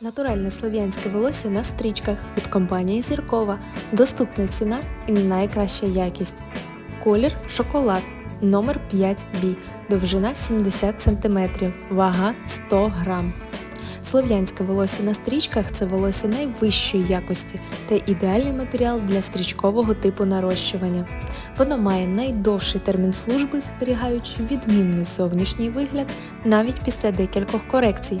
Натуральне слов'янське волосся на стрічках від компанії Зіркова. Доступна ціна і найкраща якість. Колір шоколад. Номер 5B. Довжина 70 см. Вага 100 грам. Слов'янське волосся на стрічках це волосся найвищої якості та ідеальний матеріал для стрічкового типу нарощування. Воно має найдовший термін служби, зберігаючи відмінний зовнішній вигляд навіть після декількох корекцій.